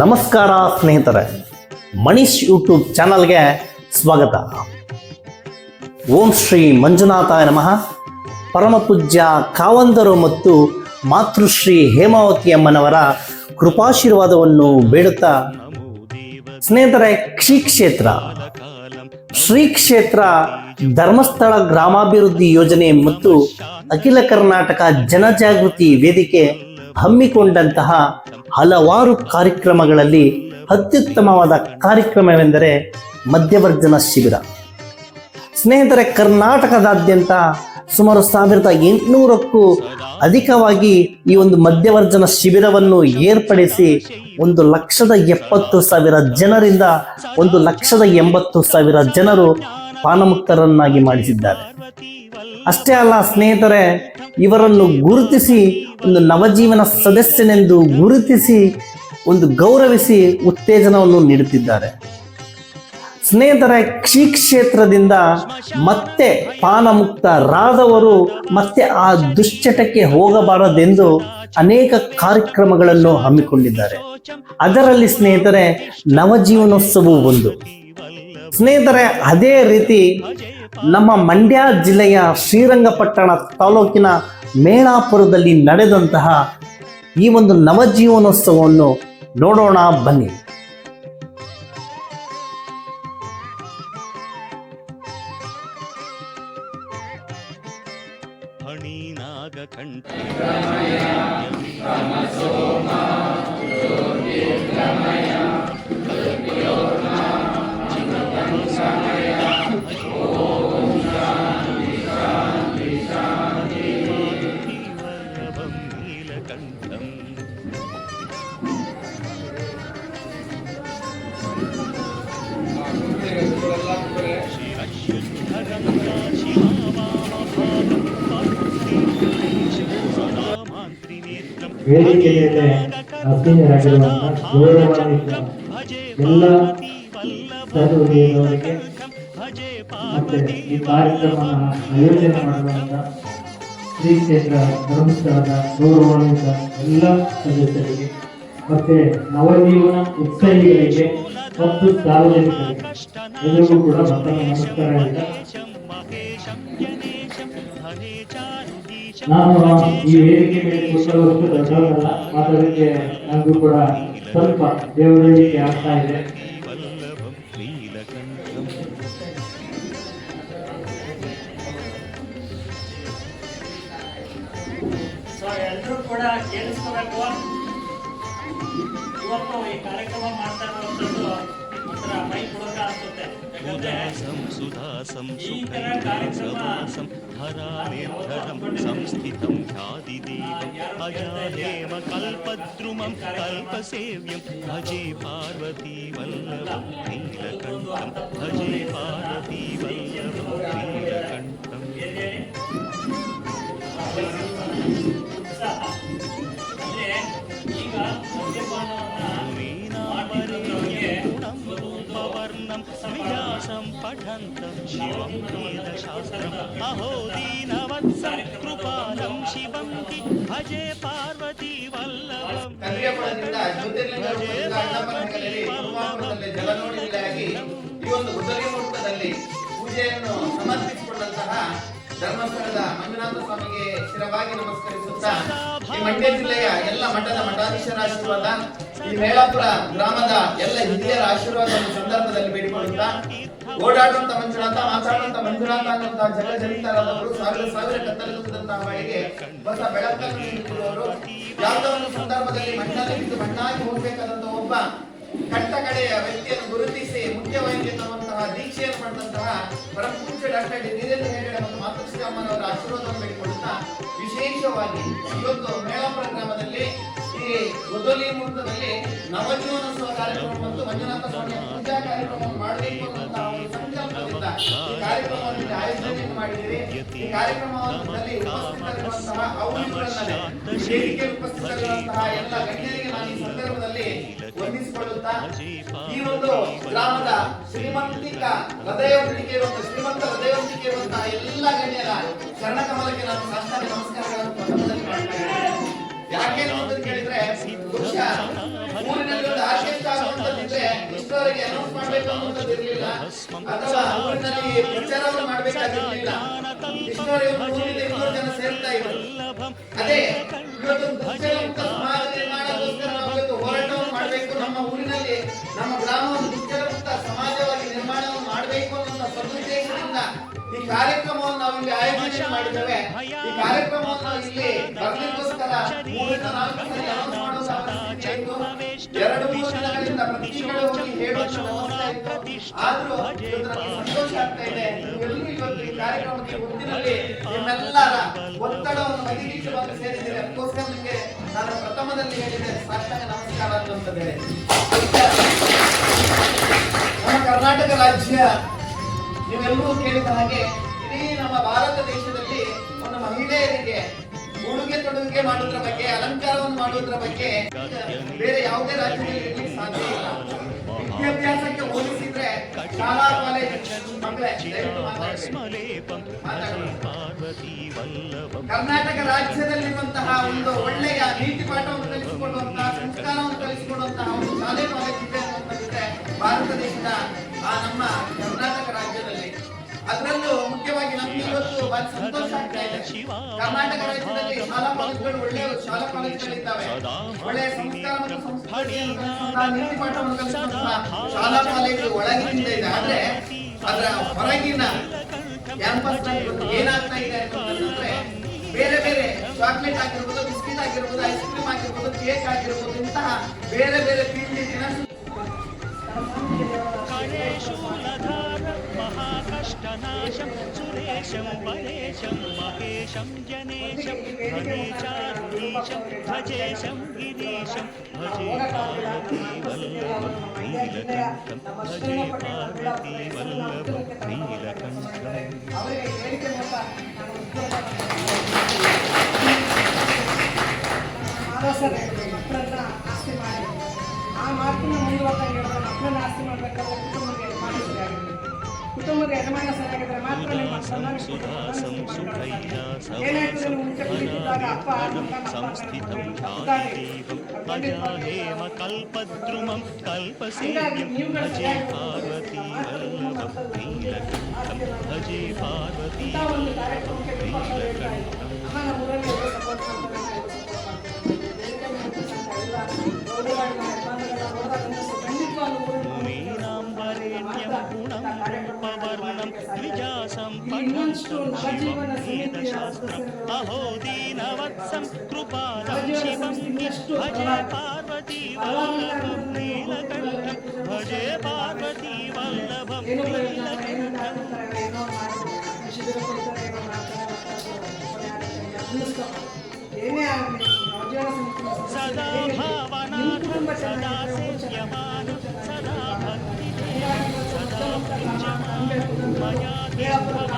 ನಮಸ್ಕಾರ ಸ್ನೇಹಿತರೆ ಮಣೀಶ್ ಯೂಟ್ಯೂಬ್ ಚಾನಲ್ಗೆ ಸ್ವಾಗತ. ಓಂ ಶ್ರೀ ಮಂಜುನಾಥ ನಮಃ. ಪರಮಪೂಜ್ಯ ಕಾವಂದರು ಮತ್ತು ಮಾತೃಶ್ರೀ ಹೇಮಾವತಿ ಅಮ್ಮನವರ ಕೃಪಾಶೀರ್ವಾದವನ್ನು ಬೇಡುತ್ತಾ ಸ್ನೇಹಿತರೆ ಕ್ಷೇತ್ರ ಶ್ರೀ ಕ್ಷೇತ್ರ ಧರ್ಮಸ್ಥಳ ಗ್ರಾಮಾಭಿವೃದ್ಧಿ ಯೋಜನೆ ಮತ್ತು ಅಖಿಲ ಕರ್ನಾಟಕ ಜನಜಾಗೃತಿ ವೇದಿಕೆ ಹಮ್ಮಿಕೊಂಡಂತಹ ಹಲವಾರು ಕಾರ್ಯಕ್ರಮಗಳಲ್ಲಿ ಅತ್ಯುತ್ತಮವಾದ ಕಾರ್ಯಕ್ರಮವೆಂದರೆ ಮಧ್ಯವರ್ಜನ ಶಿಬಿರ. ಸ್ನೇಹಿತರೆ, ಕರ್ನಾಟಕದಾದ್ಯಂತ ಸುಮಾರು ಸಾವಿರದ ಎಂಟುನೂರಕ್ಕೂ ಅಧಿಕವಾಗಿ ಈ ಒಂದು ಮಧ್ಯವರ್ಜನ ಶಿಬಿರವನ್ನು ಏರ್ಪಡಿಸಿ ಒಂದು ಲಕ್ಷದ ಎಪ್ಪತ್ತು ಸಾವಿರ ಜನರಿಂದ ಒಂದು ಲಕ್ಷದ ಎಂಬತ್ತು ಸಾವಿರ ಜನರು ಪಾನಮುಕ್ತರನ್ನಾಗಿ ಮಾಡಿಸಿದ್ದಾರೆ. ಅಷ್ಟೇ ಅಲ್ಲ, ಸ್ನೇಹಿತರೆ, ಇವರನ್ನು ಗುರುತಿಸಿ, ಒಂದು ನವಜೀವನ ಸದಸ್ಯನೆಂದು ಗುರುತಿಸಿ, ಒಂದು ಗೌರವಿಸಿ ಉತ್ತೇಜನವನ್ನು ನೀಡುತ್ತಿದ್ದಾರೆ. ಸ್ನೇಹಿತರೆ, ಕ್ಷಿ ಕ್ಷೇತ್ರದಿಂದ ಮತ್ತೆ ಪಾನಮುಕ್ತರಾದವರು ಮತ್ತೆ ಆ ದುಶ್ಚಟಕ್ಕೆ ಹೋಗಬಾರದೆಂದು ಅನೇಕ ಕಾರ್ಯಕ್ರಮಗಳನ್ನು ಹಮ್ಮಿಕೊಂಡಿದ್ದಾರೆ. ಅದರಲ್ಲಿ, ಸ್ನೇಹಿತರೆ, ನವಜೀವನೋತ್ಸವವು ಒಂದು. ಸ್ನೇಹಿತರೆ, ಅದೇ ರೀತಿ ನಮ್ಮ ಮಂಡ್ಯ ಜಿಲ್ಲೆಯ ಶ್ರೀರಂಗಪಟ್ಟಣ ತಾಲೂಕಿನ ಮೇಣಾಪುರದಲ್ಲಿ ನಡೆದಂತಹ ಈ ಒಂದು ನವಜೀವನೋತ್ಸವವನ್ನು ನೋಡೋಣ, ಬನ್ನಿ. ಫಣೀನಾಗಕಂಠ ವಲ್ಲಭಂ ನೀಲಕಂಠಂ ಶಿರಶ್ಯುದ್ಧರಂ ಶಿವಾಮಾಂತ್ರಿನೇತ್ರಂ ವೇದಿಕೆ ಮೇಲೆ ಅಧೀನರಾಗಿರುವಂತಹ ಗೌರವಾನ್ವಿತ ಎಲ್ಲ ಸಹೋದರಿಯರವರಿಗೆ ಮತ್ತೆ ಈ ಕಾರ್ಯಕ್ರಮ ಆಯೋಜನೆ ಮಾಡುವಂತ ಶ್ರೀ ಕ್ಷೇತ್ರ ಧರ್ಮಸ್ಥಳದ ಗೌರವಾನ್ವಿತ ಎಲ್ಲ ಸದಸ್ಯರಿಗೆ, ಮತ್ತೆ ನವಜೀವನ ಉತ್ಸವಿಗಳಿಗೆ ಮತ್ತು ಸಾರ್ವಜನಿಕರಿಗೆ ಎಲ್ಲರಿಗೂ ಕೂಡ ಮತ್ತೊಮ್ಮೆ ನಮಸ್ಕಾರ ನಾನು ಈ ವೇದಿಕೆ ಮೇಲೆ ಕೂತ್ಕೊಳ್ಳೋಷ್ಟು ದೊಡ್ಡವರಲ್ಲ, ಮಾತಾಡಲಿಕ್ಕೆ ನನಗೂ ಕೂಡ ಸ್ವಲ್ಪ ದೇವರಳಿಕೆ ಆಗ್ತಾ ಇದೆ. ಎಲ್ಲರೂ ಕೂಡ ಕೇಳಿಸ್ಕೋಬೇಕು ಇವತ್ತು ಈ ಕಾರ್ಯಕ್ರಮ ಮಾಡ್ತಾ ಇರುವಂಥದ್ದು ಒಂಥರ ಮೈ ಪುಳಕ ಅನ್ಸುತ್ತೆ ಯಾಕಂದ್ರೆ ಉದಾಸಂ ಸುಧಾಸಂ ಈ ತರ ಸುಖಂ ಕಾರ್ಯಕ್ರಮ ಸವಾಸಂ ಹರಾನಿರ್ಧರಂ ಸಂಸ್ಥಿತಂ ಖ್ಯಾತಿದೇವಂ ಅಜಾಹೇಮ ಕಲ್ಪದ್ರುಮಂ ವಿಲಾಸಂ ಪಠಂತಂ ಶಿವಂ ವೇದಶಾಸ್ತ್ರಂ ಅಹೋ ದೀನವತ್ಸಂ ಕೃಪಾಲಂ ಶಿವಂ ಕಿ ಭಜೆ ಪಾರ್ವತಿ ವಲ್ಲಭಂ ಕರಿಯಪುರದಿಂದ ಜ್ಯೋತಿರ್ಲಿಂಗ ರೂಪದಿಂದ ಅಣ್ಣಪ್ಪನಗರಲ್ಲಿ ಕುಮಾರಪುರದಲ್ಲಿ ಜಲನೋಡಿಗಳಾಗಿ ಈ ಒಂದು ಮುಹೂರ್ತದಲ್ಲಿ ಪೂಜೆಯನ್ನು ಸಮರ್ಪಿಸಿಕೊಂಡಂತಹ ಧರ್ಮಸ್ಥಳದ ಮಂಜುನಾಥ ಸ್ವಾಮಿಗೆ ಸ್ಥಿರವಾಗಿ ನಮಸ್ಕರಿಸುತ್ತಾ ಈ ಮಂಡ್ಯ ಜಿಲ್ಲೆಯ ಎಲ್ಲ ಮಠದ ಮಠಾಧೀಶರ ಆಶೀರ್ವಾದ ಈ ಮೇಳಾಪುರ ಗ್ರಾಮದ ಎಲ್ಲ ಹಿರಿಯರ ಆಶೀರ್ವಾದ ಸಂದರ್ಭದಲ್ಲಿ ಬೇಡಿಕೊಳ್ಳುತ್ತಾ ಓಡಾಡುವಂತ ಮಂಜುನಾಥ, ಮಾತಾಡುವಂತ ಮಂಜುನಾಥ ಅನ್ನುವಂತಹ ಜಗ ಜನಿತರಾದವರು ಸಾವಿರ ಸಾವಿರ ಕತ್ತಲಿಸುತ್ತಿದ್ದಂತಹ ಬಾಯಿಗೆ ಹೊಸ ಬೆಳಕನ್ನು ನೀಡುತ್ತಿರುವವರು ಯಾವುದೋ ಒಂದು ಸಂದರ್ಭದಲ್ಲಿ ಮಣ್ಣಲ್ಲಿ ಬಿದ್ದು ಮಣ್ಣಾಗಿ ಹೋಗ್ಬೇಕಾದಂತಹ ಒಬ್ಬ ಕಟ್ಟ ಕಡೆಯ ವ್ಯಕ್ತಿಯನ್ನು ಗುರುತಿಸಿ ಮುಖ್ಯವಾಗಿ ತರುವಂತಹ ದೀಕ್ಷೆಯನ್ನು ಮಾಡಿದಂತಹ ಪರಮಪೂಜ್ಯ ಡಾಕ್ಟರ್ ಡಿ. ವೀರೇಂದ್ರ ಹೆಗಡೆ ಮತ್ತು ಮಾತೃಶ್ರೀ ಅಮ್ಮನವರ ಆಶೀರ್ವಾದವನ್ನು ಬೇಡಿಕೊಳ್ಳುತ್ತಾ ವಿಶೇಷವಾಗಿ ಇವತ್ತು ಮೇಳ ಗ್ರಾಮದಲ್ಲಿ ಈ ಗೊದಲಿ ಮುಹೂರ್ತದಲ್ಲಿ ನವಜೀವನೋತ್ಸವ ಕಾರ್ಯಕ್ರಮ ಮತ್ತು ಮಂಜುನಾಥ ಸ್ವಾಮಿಯ ಪೂಜಾ ಕಾರ್ಯಕ್ರಮವನ್ನು ಮಾಡಬೇಕು ಅಂತ ಒಂದು ಸಂಕಲ್ಪದಿಂದ ಈ ಕಾರ್ಯಕ್ರಮವನ್ನು ಆಯೋಜನೆ ಮಾಡಿದ್ದೀರಿ. ಈ ಕಾರ್ಯಕ್ರಮದಲ್ಲಿ ಉಪಸ್ಥಿತರಿರುವಂತಹ ಅವುಗಳನ್ನೇ ವೇದಿಕೆ ಉಪಸ್ಥಿತರಿರುವಂತಹ ಎಲ್ಲ ಗಣ್ಯರಿಗೆ ನಾನು ಈ ಸಂದರ್ಭದಲ್ಲಿ ವಂದಿಸಿಕೊಳ್ಳುತ್ತಾ, ಈ ಒಂದು ಗ್ರಾಮದ ಶ್ರೀಮಂತಿಕ ಹೃದಯವಂತಿಕೆ ಇರುವಂತಹ ಶ್ರೀಮಂತ ಹೃದಯವಂತಿಕೆ ಇರುವಂತಹ ಎಲ್ಲ ಗಣ್ಯರ ಚರಣಕಮಲಕ್ಕೆ ನಾನು ಸಾಷ್ಟಾಂಗ ನಮಸ್ಕಾರಗಳನ್ನು ಮಾಡ್ತಾ ಇದ್ದೇನೆ. ಯಾಕೆ ಅಂತ ಕೇಳಿದ್ರೆ ಬಹುಶಃ ಊರಿನಲ್ಲಿ ಒಂದು ಆಶಯ ಆಗುವಂತದ್ದಿದ್ರೆ ಇಷ್ಟವರೆಗೆ ಅನೌನ್ಸ್ ಮಾಡ್ಬೇಕು ಜನ ಸೇರ್ತಾ ಅದೇ ಇವತ್ತು ಹೋರಾಟವನ್ನು ಮಾಡಬೇಕು. ನಮ್ಮ ಊರಿನಲ್ಲಿ, ನಮ್ಮ ಗ್ರಾಮವನ್ನು ದುಶ್ಚಟ ಮುಕ್ತ ಸಮಾಜವಾಗಿ ನಿರ್ಮಾಣವನ್ನು ಮಾಡಬೇಕು ಅನ್ನೋ ಸದುದ್ದೇಶದಿಂದ ಈ ಕಾರ್ಯಕ್ರಮವನ್ನು ನಾವು ಇಲ್ಲಿ ಆಯೋಜನೆ ಮಾಡಿದ್ದೇವೆ. ಈ ಕಾರ್ಯಕ್ರಮವನ್ನು ಇಲ್ಲಿ ಬರ್ಲಿಕ್ಕೋಸ್ಕರ ಮೂರರಿಂದ ನಾಲ್ಕು ಸರಿ ಅನೌನ್ಸ್ ಮಾಡುವ ಅವಶ್ಯಕತೆ ಇತ್ತು. ಎರಡು ಮೂರು ದಿನಗಳಿಂದ ಪ್ರತಿಗಳು ಹೋಗಿ ಹೇಳುವಂತ ವ್ಯವಸ್ಥೆ ಇತ್ತು. ಸಂತೋಷ ಆಗ್ತಾ ಇದೆ. ಎಲ್ಲರೂ ಇವತ್ತು ಈ ಕಾರ್ಯಕ್ರಮಕ್ಕೆ ಹೊತ್ತಿನಲ್ಲಿ ನಿಮ್ಮೆಲ್ಲರ ಒತ್ತಡವನ್ನು ಬದಿಗಿಟ್ಟು ಬಂದು ಸೇರಿದ್ದೀರಿ ಅದಕ್ಕೋಸ್ಕರ ನಿಮಗೆ ನಾನು ಪ್ರಥಮದಲ್ಲಿ ಹೇಳಿದೆ ಸಾಷ್ಟಾಂಗ ನಮಸ್ಕಾರ ಹೇಳಿ. ನಮ್ಮ ಕರ್ನಾಟಕ ರಾಜ್ಯ, ನೀವೆಲ್ಲರೂ ಕೇಳಿದ ಹಾಗೆ ಇಡೀ ನಮ್ಮ ಭಾರತ ದೇಶದಲ್ಲಿ ಒಂದು ಮಹಿಳೆಯರಿಗೆ ಉಡುಗೆ ತೊಡುಗೆ ಮಾಡೋದ್ರ ಬಗ್ಗೆ, ಅಲಂಕಾರವನ್ನು ಮಾಡೋದ್ರ ಬಗ್ಗೆ ಬೇರೆ ಯಾವುದೇ ರಾಜ್ಯದಲ್ಲಿ ಸಾಧ್ಯ ಇಲ್ಲ ವಿದ್ಯಾಭ್ಯಾಸಕ್ಕೆ ಹೋಲಿಸಿದ್ರೆ ಕಾಲೇಜ್. ಕರ್ನಾಟಕ ರಾಜ್ಯದಲ್ಲಿರುವಂತಹ ಒಂದು ಒಳ್ಳೆಯ ನೀತಿ ಪಾಠವನ್ನು ಕಲಿಸಿಕೊಡುವಂತಹ ಸಂಸ್ಕಾರವನ್ನು ಕಲಿಸಿಕೊಡುವಂತಹ ಒಂದು ಶಾಲೆ ಕಾಲೇಜು ಇದೆ ಭಾರತ ದೇಶದ ಆ ನಮ್ಮ ಕರ್ನಾಟಕ ರಾಜ್ಯದಲ್ಲಿ ಅದರಲ್ಲೂ ಮುಖ್ಯವಾಗಿ ಸಂತೋಷ ಆಗ್ತಾ ಇದೆ ಕರ್ನಾಟಕ ರಾಜ್ಯದಲ್ಲಿ ಶಾಲಾ ಕಾಲೇಜುಗಳು ಒಳ್ಳೆಯ ಶಾಲಾ ಕಾಲೇಜುಗಳಿದ್ದಾವೆ. ಒಳ್ಳೆಯ ಸಂಸ್ಕಾರ ಮತ್ತು ಸಂಸ್ಕೃತಿಯನ್ನು ಕಲಿಸುವಂತಹ ನೀತಿ ಪಾಠವನ್ನು ಕಲಿಸುವಂತಹ ಶಾಲಾ ಕಾಲೇಜು ಒಳಗಿನಿಂದ ಇದೆ ಆದ್ರೆ ಅದರ ಹೊರಗಿನ ಕ್ಯಾಂಪಸ್ ಏನಾಗ್ತಾ ಇದೆ ಅಂತಂದ್ರೆ ಬೇರೆ ಬೇರೆ ಚಾಕ್ಲೇಟ್ ಆಗಿರ್ಬೋದು ಬಿಸ್ಕಿಟ್ ಆಗಿರ್ಬೋದು ಐಸ್ ಕ್ರೀಮ್ ಆಗಿರ್ಬೋದು ಕೇಕ್ ಆಗಿರ್ಬೋದು ಇಂತಹ ಬೇರೆ ಬೇರೆ ತಿಂಡಿ ತಿನಿಸು महाकष्टनाशं सुरेशं परेशं महेशं जनेशं धनेचाधीशं भजेशं गिरीशं भजे पार्वतीवल्लभं नीलकण्ठं भजे पार्वतीवल्लभं नीलकण्ठम् ಅವರಿಗೆ ಹೇಳಿಕೆ ಮೂಲಕ ನಾನು ಮಾನಸರ ಮಕ್ಕಳನ್ನ ಆಸ್ತಿ ಮಾಡಿ ಆ ಮಾತನ್ನ ಮುಂದುವರೆದಂಗೆ ಹೇಳಿದ್ರೆ ಮಕ್ಕಳನ್ನ ಆಸ್ತಿ ಮಾಡಬೇಕಾದ್ರೆ ಕುಟುಂಬದ ಯಜಮಾನ ಸಿಂಹಾಸಂ ಸುಖೈಯ ಸಮಸುಖೈಯಾಸೌರಭರಂ ಸಂಸ್ಥಿತಂ ಶಾಂತಿದೇವಂ ಅಜಾಹೇಮ ಕಲ್ಪದ್ರುಮಂ ಕಲ್ಪಸೇವ್ಯಂ ಭಜೆ ಪಾರ್ವತೀವಲ್ಲಭಂ ನೀಲಕಂಠಂ ಭಜೆ ಪಾರ್ವತೀವಲ್ಲಭಂ अहो दीनवत्सं कृपालं शिवं भजे पार्वती वल्लभं नीलकण्ठं भजे पार्वती वल्लभं नीलकण्ठं। सदा भावनाथं सदा सेव्यमानं सदा भक्तिदेवं सदा पूज्यमानं मया देवमानं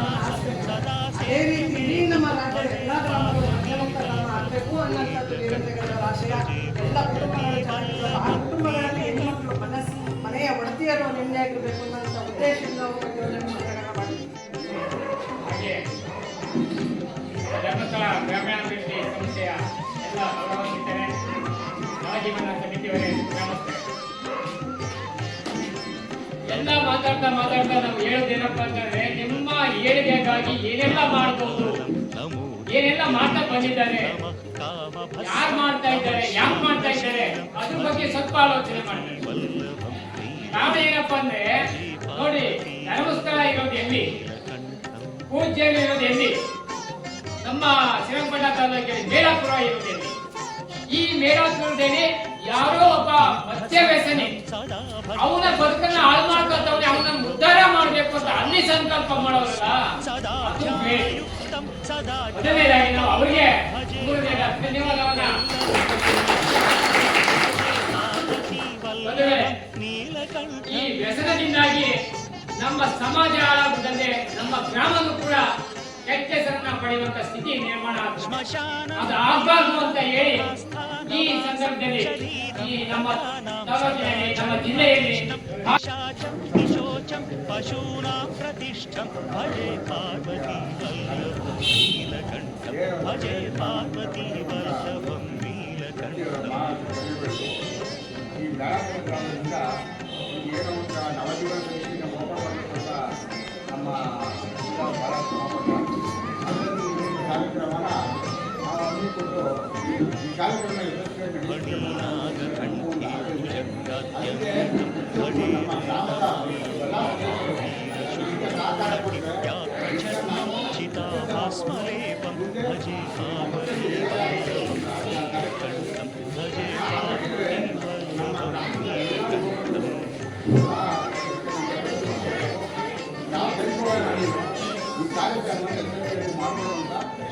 ಆಶಯ ಎಲ್ಲ ಕುಟುಂಬಗಳಲ್ಲಿ ಹೆಣ್ಮಕ್ಳು ಮನಸ್ಸು ಮನೆಯ ಒಡತಿಯರು ಆಗಿರಬೇಕು ಅನ್ನೋಂಥ ಉದ್ದೇಶದಿಂದ ಎಲ್ಲ ಮಾತಾಡ್ತಾ ಮಾತಾಡ್ತಾ ನಾವು ಹೇಳೋದೇನಪ್ಪ ಅಂತಂದ್ರೆ, ನಿಮ್ಮ ಏಳಿಗೆಗಾಗಿ ಏನೆಲ್ಲ ಮಾಡ್ಬೋದು? ಏನೆಲ್ಲ ಮಾಡ್ತಾ ಬಂದಿದ್ದಾರೆ? ಯಾರು ಮಾಡ್ತಾ ಇದ್ದಾರೆ? ಯಾಕೆ ಮಾಡ್ತಾ ಇದ್ದಾರೆ? ಅದ್ರ ಬಗ್ಗೆ ಸ್ವಲ್ಪ ಆಲೋಚನೆ ಮಾಡ್ತಾರೆ ಅಂದ್ರೆ, ನೋಡಿ, ಧರ್ಮಸ್ಥಳ ಇರೋದು ಎಲ್ಲಿ? ಪೂಜ್ಯಲ್ಲಿ ಇರೋದು ಎಲ್ಲಿ? ನಮ್ಮ ಶ್ರೀರಂಗಪಟ್ಟಣ ತಾಲೂಕಿನ ಮೇಲಾಪುರ ಇರೋದು ಎಲ್ಲಿ? ಈ ಮೇಲಾಪುರದಲ್ಲಿ ಯಾರೋ ಒಬ್ಬ ಮತ್ಸ್ಯ ವ್ಯಸನಿ, ಅವನ ಬದುಕನ್ನ ಹಾಳು ಮಾಡ್ಕೊತವನೆ ಅವನನ್ನ ಉದ್ಧಾರ ಮಾಡ್ಬೇಕು ಅಂತ ಅಲ್ಲಿ ಸಂಕಲ್ಪ ಮಾಡೋದಲ್ಲ ಮೊದಲನೇದಾಗಿ ನಾವು ಅವರಿಗೆ ಧನ್ಯವಾದವನ್ನ ಈ ವ್ಯಸನದಿಂದಾಗಿ ನಮ್ಮ ಸಮಾಜ ಹಾಳಾಗುವುದಲ್ಲೇ ನಮ್ಮ ಗ್ರಾಮನೂ ಕೂಡ ಕೆಟ್ಟೆಸರನ್ನ ಪಡೆಯುವಂತ ಸ್ಥಿತಿ ನಿರ್ಮಾಣ ಅದು ಆಗಬಾರ್ದು ಅಂತ ಹೇಳಿ ಈ ಸಂದರ್ಭದಲ್ಲಿ ಈ ನಮ್ಮ ತಾಲೂಕಿನಲ್ಲಿ ನಮ್ಮ ಜಿಲ್ಲೆಯಲ್ಲಿ पशूनां प्रतिष्ठं भजे पार्वती वल्लभं नीलकण्ठं भजे पार्वती वल्लभं नीलकण्ठम् ಭಜೆ ಪಾರ್ವತಿ ಕಂಠಂ ಭಜೆ ನಾವು ಬೆಳೆಸುವ ಈ ಕಾರ್ಯಕ್ರಮ ಯಶಸ್ವಿಯಾಗಿ ಮಾಡೋಣ ಅಂತ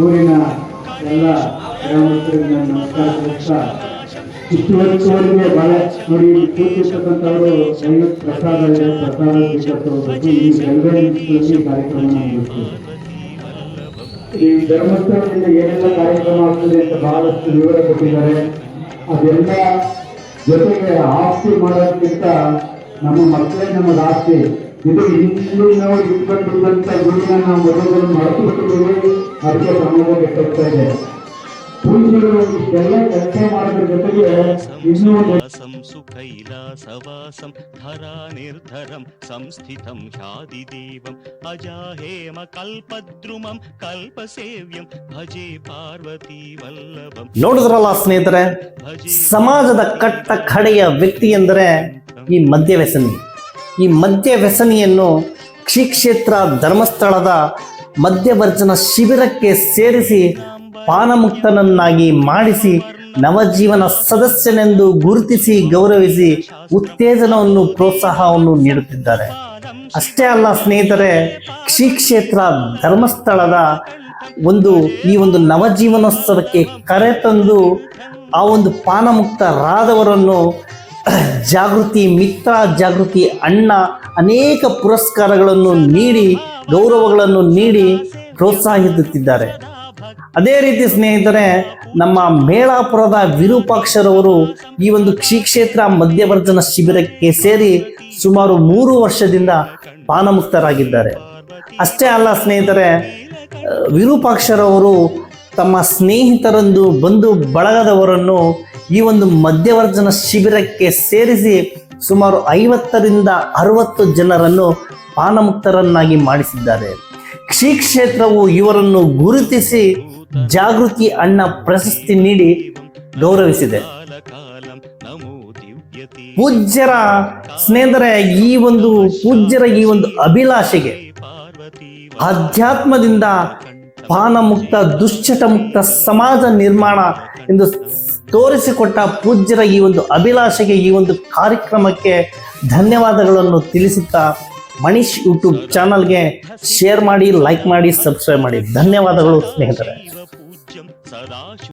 ಊರಿನ ಎಲ್ಲ ಗ್ರಾಮಸ್ಥರಿಗೆ ನಾನು ನಮಸ್ಕಾರ ಇಷ್ಟು ಇಷ್ಟುವರೆಗೆ ಬಹಳ ನೋಡಿ ಕೂತಿರ್ತಕ್ಕಂಥವರು ದೈವತ್ ಪ್ರಸಾದ ಪ್ರಸಾದ ಸ್ವೀಕರಿಸಬೇಕು ಈ ನಿಲ್ದಾಣದಲ್ಲಿ ಕಾರ್ಯಕ್ರಮ ಈ ಧರ್ಮಸ್ಥಳದಿಂದ ಏನೆಲ್ಲ ಕಾರ್ಯಕ್ರಮ ಆಗ್ತದೆ ಅಂತ ಬಹಳಷ್ಟು ವಿವರ ಕೊಟ್ಟಿದ್ದಾರೆ. ಅದೆಲ್ಲ ಜೊತೆಗೆ ಆಸ್ತಿ ಮಾಡೋದಕ್ಕಿಂತ ನಮ್ಮ ಮಕ್ಕಳೇ ನಮ್ಮ ಆಸ್ತಿ. ಇದು ನಾವು ಇಟ್ಕೊಂಡಿದ್ದಂಥ ಗುರುನ ನಾವು ಮೊದಲು ಮರೆತು ಅದಕ್ಕೆ ಸಮಾಜ ಕೆಟ್ಟೋಗ್ತಾ ಇದೆ ಪೂಜ್ಯರು ಇಷ್ಟೆಲ್ಲ ಕೆಲಸ ಮಾಡೋದ್ರ ಜೊತೆಗೆ ಇನ್ನೂ ಒಂದು ವಾಸಂ ಸುಕೈಲಾಸವಾಸಂ ಧರಾ ನಿರ್ಧರಂ ಸಂಸ್ಥಿತಂ ಖ್ಯಾದಿದೇವಂ ಅಜಾಹೇಮ ಕಲ್ಪದ್ರುಮಂ ಕಲ್ಪಸೇವ್ಯಂ ಭಜೆ ಪಾರ್ವತಿ ವಲ್ಲಭಂ ನೋಡಿದ್ರಲ್ಲ ಸ್ನೇಹಿತರೆ ಸಮಾಜದ ಕಟ್ಟ ಕಡೆಯ ವ್ಯಕ್ತಿ ಎಂದರೆ ಈ ಮದ್ಯ ವ್ಯಸನಿ ಈ ಮದ್ಯ ವ್ಯಸನಿಯನ್ನು ಶ್ರೀಕ್ಷೇತ್ರ ಧರ್ಮಸ್ಥಳದ ಮದ್ಯವರ್ಜನ ಶಿಬಿರಕ್ಕೆ ಸೇರಿಸಿ ಪಾನಮುಕ್ತನನ್ನಾಗಿ ಮಾಡಿಸಿ ನವಜೀವನ ಸದಸ್ಯನೆಂದು ಗುರುತಿಸಿ ಗೌರವಿಸಿ ಉತ್ತೇಜನವನ್ನು ಪ್ರೋತ್ಸಾಹವನ್ನು ನೀಡುತ್ತಿದ್ದಾರೆ. ಅಷ್ಟೇ ಅಲ್ಲ ಸ್ನೇಹಿತರೆ ಕ್ಷೇತ್ರ ಧರ್ಮಸ್ಥಳದ ಒಂದು ಈ ಒಂದು ನವಜೀವನೋತ್ಸವಕ್ಕೆ ಕರೆ ತಂದು ಆ ಒಂದು ಪಾನಮುಕ್ತರಾದವರನ್ನು ಜಾಗೃತಿ ಮಿತ್ರ, ಜಾಗೃತಿ ಅಣ್ಣ, ಅನೇಕ ಪುರಸ್ಕಾರಗಳನ್ನು ನೀಡಿ, ಗೌರವಗಳನ್ನು ನೀಡಿ ಪ್ರೋತ್ಸಾಹಿಸುತ್ತಿದ್ದಾರೆ. ಅದೇ ರೀತಿ ಸ್ನೇಹಿತರೆ, ನಮ್ಮ ಮೇಳಾಪುರದ ವಿರೂಪಾಕ್ಷರವರು ಈ ಒಂದು ಕ್ಷೇತ್ರ ಮಧ್ಯವರ್ಜನ ಶಿಬಿರಕ್ಕೆ ಸೇರಿ ಸುಮಾರು ಮೂರು ವರ್ಷದಿಂದ ಪಾನಮುಕ್ತರಾಗಿದ್ದಾರೆ. ಅಷ್ಟೇ ಅಲ್ಲ ಸ್ನೇಹಿತರೆ, ವಿರೂಪಾಕ್ಷರವರು ತಮ್ಮ ಸ್ನೇಹಿತರಂದು ಬಂಧು ಬಳಗದವರನ್ನು ಈ ಒಂದು ಮಧ್ಯವರ್ಜನ ಶಿಬಿರಕ್ಕೆ ಸೇರಿಸಿ ಸುಮಾರು ಐವತ್ತರಿಂದ ಅರವತ್ತು ಜನರನ್ನು ಪಾನಮುಕ್ತರನ್ನಾಗಿ ಮಾಡಿಸಿದ್ದಾರೆ. ಶ್ರೀ ಕ್ಷೇತ್ರವು ಇವರನ್ನು ಗುರುತಿಸಿ ಜಾಗೃತಿ ಅಣ್ಣ ಪ್ರಶಸ್ತಿ ನೀಡಿ ಗೌರವಿಸಿದೆ. ಪೂಜ್ಯರ ಸ್ನೇಹಿತರೆ, ಈ ಒಂದು ಪೂಜ್ಯರ ಈ ಒಂದು ಅಭಿಲಾಷೆಗೆ ಆಧ್ಯಾತ್ಮದಿಂದ ಪಾನಮುಕ್ತ ದುಶ್ಚಟ ಮುಕ್ತ ಸಮಾಜ ನಿರ್ಮಾಣ ಎಂದು ತೋರಿಸಿಕೊಟ್ಟ ಪೂಜ್ಯರ ಈ ಒಂದು ಅಭಿಲಾಷೆಗೆ, ಈ ಒಂದು ಕಾರ್ಯಕ್ರಮಕ್ಕೆ ಧನ್ಯವಾದಗಳನ್ನು ತಿಳಿಸುತ್ತಾ ಮಣಿಶ್ ಯೂಟ್ಯೂಬ್ ಚಾನಲ್ಗೆ ಶೇರ್ ಮಾಡಿ, ಲೈಕ್ ಮಾಡಿ, ಸಬ್ಸ್ಕ್ರೈಬ್ ಮಾಡಿ. ಧನ್ಯವಾದಗಳು ಸ್ನೇಹಿತರೆ.